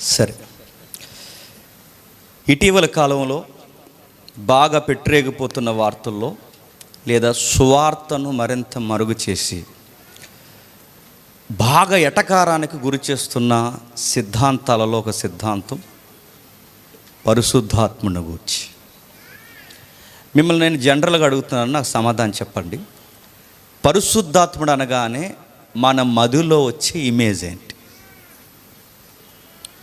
సరే. ఇటీవల కాలంలో బాగా పెట్టరేగిపోతున్న వార్తల్లో లేదా సువార్తను మరింత మరుగు చేసి బాగా ఎటకారానికి గురి చేస్తున్న సిద్ధాంతాలలో ఒక సిద్ధాంతం పరిశుద్ధాత్మను గూర్చి. మిమ్మల్ని నేను జనరల్గా అడుగుతున్నాను నాకు సమాధానం చెప్పండి. పరిశుద్ధాత్ముడు అనగానే మన మధులో వచ్చే ఇమేజ్ ఏంటి?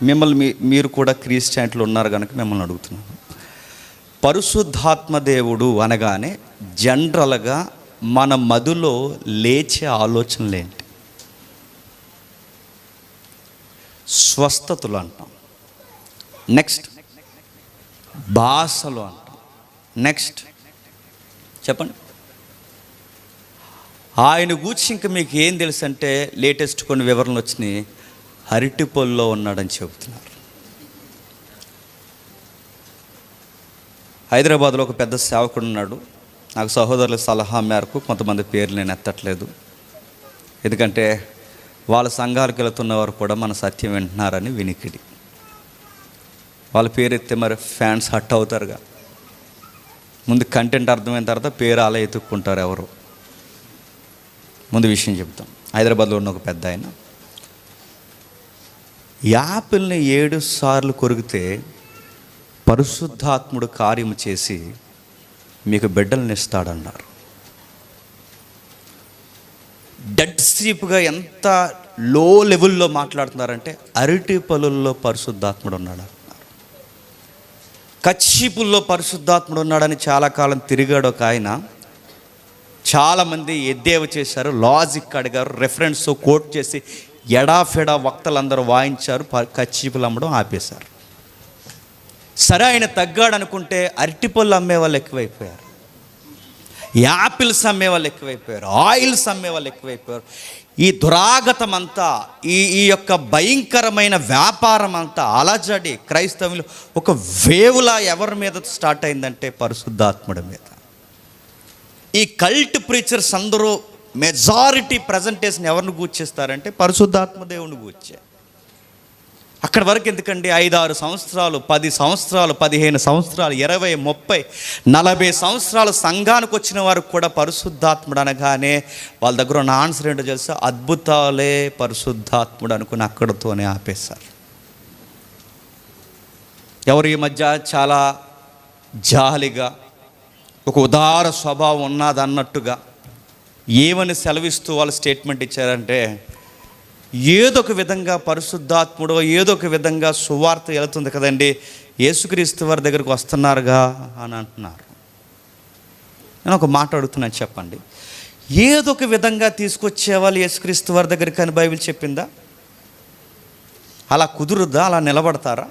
మిమ్మల్ని మీ మీరు కూడా క్రిస్టియానిటీలో ఉన్నారు కనుక మిమ్మల్ని అడుగుతున్నాను. పరిశుద్ధాత్మ దేవుడు అనగానే జనరల్గా మన మధులో లేచే ఆలోచనలు ఏంటి? స్వస్థతలు అంటాం. నెక్స్ట్ భాషలు అంటాం. నెక్స్ట్ చెప్పండి. ఆయన గూర్చి ఇంకా మీకు ఏం తెలుసు అంటే లేటెస్ట్ కొన్ని వివరణలు వచ్చినాయి. అరటిపొల్లో ఉన్నాడని చెబుతున్నారు. హైదరాబాద్లో ఒక పెద్ద సేవకుడు ఉన్నాడు. నాకు సహోదరుల సలహా మేరకు కొంతమంది పేర్లు నేను ఎత్తట్లేదు. ఎందుకంటే వాళ్ళ సంఘాలకు వెళుతున్న వారు కూడా మన సత్యం వింటున్నారని వినికిడి. వాళ్ళ పేరు ఎత్తే మరి ఫ్యాన్స్ హట్ అవుతారుగా. ముందు కంటెంట్ అర్థమైన తర్వాత పేరు అలా ఎత్తుక్కుంటారు ఎవరు. ముందు విషయం చెప్తాం హైదరాబాద్లో ఉన్న ఒక పెద్ద ఆయన. యాపిల్ని ఏడు సార్లు కొరికితే పరిశుద్ధాత్ముడు కార్యము చేసి మీకు బిడ్డల్ని ఇస్తాడన్నారు. డెడ్ సీప్గా ఎంత లో లెవెల్లో మాట్లాడుతున్నారంటే అరటి పలుల్లో పరిశుద్ధాత్ముడు ఉన్నాడు. కచ్చిపుల్లో పరిశుద్ధాత్ముడు ఉన్నాడని చాలా కాలం తిరిగాడు ఒక ఆయన. చాలామంది ఎద్దేవ చేశారు లాజిక్ అడిగారు రెఫరెన్స్ కోట్ చేసి ఎడాఫెడా వక్తలందరూ వాయించారు ప- కచ్చిపులు అమ్మడం ఆపేశారు. సరే ఆయన తగ్గాడు అనుకుంటే అరటిపళ్ళు అమ్మే వాళ్ళు ఎక్కువైపోయారు. యాపిల్స్ అమ్మే వాళ్ళు ఎక్కువైపోయారు ఆయిల్స్ అమ్మే వాళ్ళు ఎక్కువైపోయారు. ఈ దురాగతం అంతా ఈ ఈ యొక్క భయంకరమైన వ్యాపారం అంతా అలజడి క్రైస్తవులు ఒక వేవులా ఎవరి మీద స్టార్ట్ అయిందంటే పరిశుద్ధాత్ముడి మీద. ఈ కల్ట్ ప్రీచర్స్ అందరూ మెజారిటీ ప్రజెంటేషన్ ఎవరిని కూర్చేస్తారంటే పరిశుద్ధాత్మ దేవుని కూర్చే అక్కడి వరకు ఎందుకండి? ఐదారు సంవత్సరాలు పది సంవత్సరాలు పదిహేను సంవత్సరాలు ఇరవై ముప్పై నలభై సంవత్సరాలు సంఘానికి వచ్చిన వారికి కూడా పరిశుద్ధాత్ముడు అనగానే వాళ్ళ దగ్గర ఉన్న ఆన్సర్ ఏంటో తెలుసా? అద్భుతాలే పరిశుద్ధాత్ముడు అనుకుని అక్కడితోనే ఆపేశారు. ఎవరు ఈ మధ్య చాలా జాలిగా ఒక ఉదార స్వభావం ఉన్నదన్నట్టుగా ఏమని సెలవిస్తూ వాళ్ళు స్టేట్మెంట్ ఇచ్చారంటే ఏదో ఒక విధంగా పరిశుద్ధాత్ముడో ఏదో ఒక విధంగా సువార్త వెళుతుంది కదండి యేసుక్రీస్తు వారి దగ్గరికి వస్తున్నారుగా అని అంటున్నారు. నేను ఒక మాట అడుగుతున్నాను చెప్పండి. ఏదో ఒక విధంగా తీసుకొచ్చే వాళ్ళు యేసుక్రీస్తు వారి దగ్గరికి అని బైబిల్ చెప్పిందా? అలా కుదురుద్దా? అలా నిలబడతారా?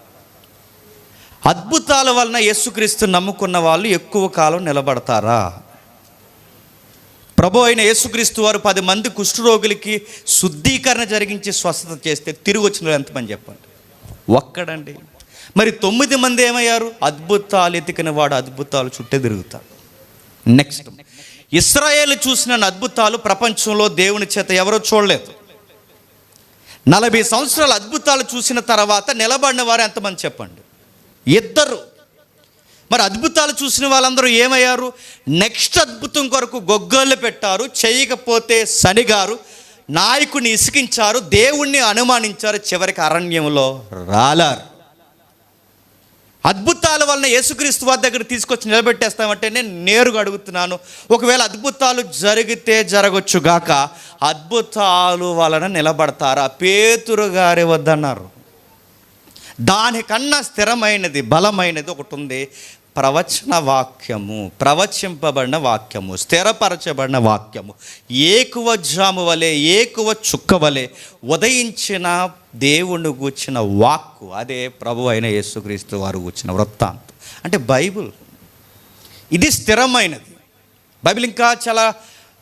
అద్భుతాల వలన యేసుక్రీస్తు నమ్ముకున్న వాళ్ళు ఎక్కువ కాలం నిలబడతారా? ప్రభు అయిన యేసుక్రీస్తు వారు పది మంది కుష్ఠరోగులకి శుద్ధీకరణ జరిగించి స్వస్థత చేస్తే తిరిగి వచ్చిన ఎంతమంది చెప్పండి? ఒక్కడండి. మరి తొమ్మిది మంది ఏమయ్యారు? అద్భుతాలు ఎతికిన వాడు అద్భుతాలు చుట్టే తిరుగుతాడు. నెక్స్ట్ ఇస్రాయేల్ చూసిన అద్భుతాలు ప్రపంచంలో దేవుని చేత ఎవరో చూడలేదు. నలభై సంవత్సరాల అద్భుతాలు చూసిన తర్వాత నిలబడిన వారు ఎంతమంది చెప్పండి? ఇద్దరు. మరి అద్భుతాలు చూసిన వాళ్ళందరూ ఏమయ్యారు? నెక్స్ట్ అద్భుతం కొరకు గొగ్గోళ్ళు పెట్టారు. చేయకపోతే శనిగారు నాయకుని ఇసికించారు. దేవుణ్ణి అనుమానించారు. చివరికి అరణ్యంలో రాలారు. అద్భుతాల వలన యేసుక్రీస్తు వారి దగ్గర తీసుకొచ్చి నిలబెట్టేస్తామంటే నేను నేరుగా అడుగుతున్నాను. ఒకవేళ అద్భుతాలు జరిగితే జరగచ్చు గాక అద్భుతాలు వలన నిలబడతారా? పేతురు గారి వద్దన్నారు. దానికన్నా స్థిరమైనది బలమైనది ఒకటి ఉంది ప్రవచన వాక్యము ప్రవచింపబడిన వాక్యము స్థిరపరచబడిన వాక్యము. ఏకువ జాము వలె ఏకువ చుక్క వలె ఉదయించిన దేవుణ్ణి గూర్చిన వాక్కు అదే ప్రభు అయిన యేసుక్రీస్తు వారు కూర్చిన వృత్తాంతం. అంటే బైబుల్ ఇది స్థిరమైనది. బైబిల్ ఇంకా చాలా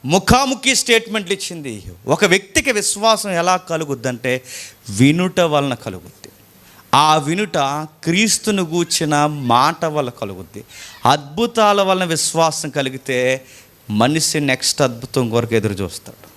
ముఖాముఖి స్టేట్మెంట్లు ఇచ్చింది. ఒక వ్యక్తికి విశ్వాసం ఎలా కలుగుద్దంటే వినుట వలన కలుగుద్ది. ఆ వినుట క్రీస్తును గూర్చిన మాట వల్ల కలుగుద్ది. అద్భుతాల వలన విశ్వాసం కలిగితే మనిషి నెక్స్ట్ అద్భుతం కొరకు ఎదురు చూస్తాడు.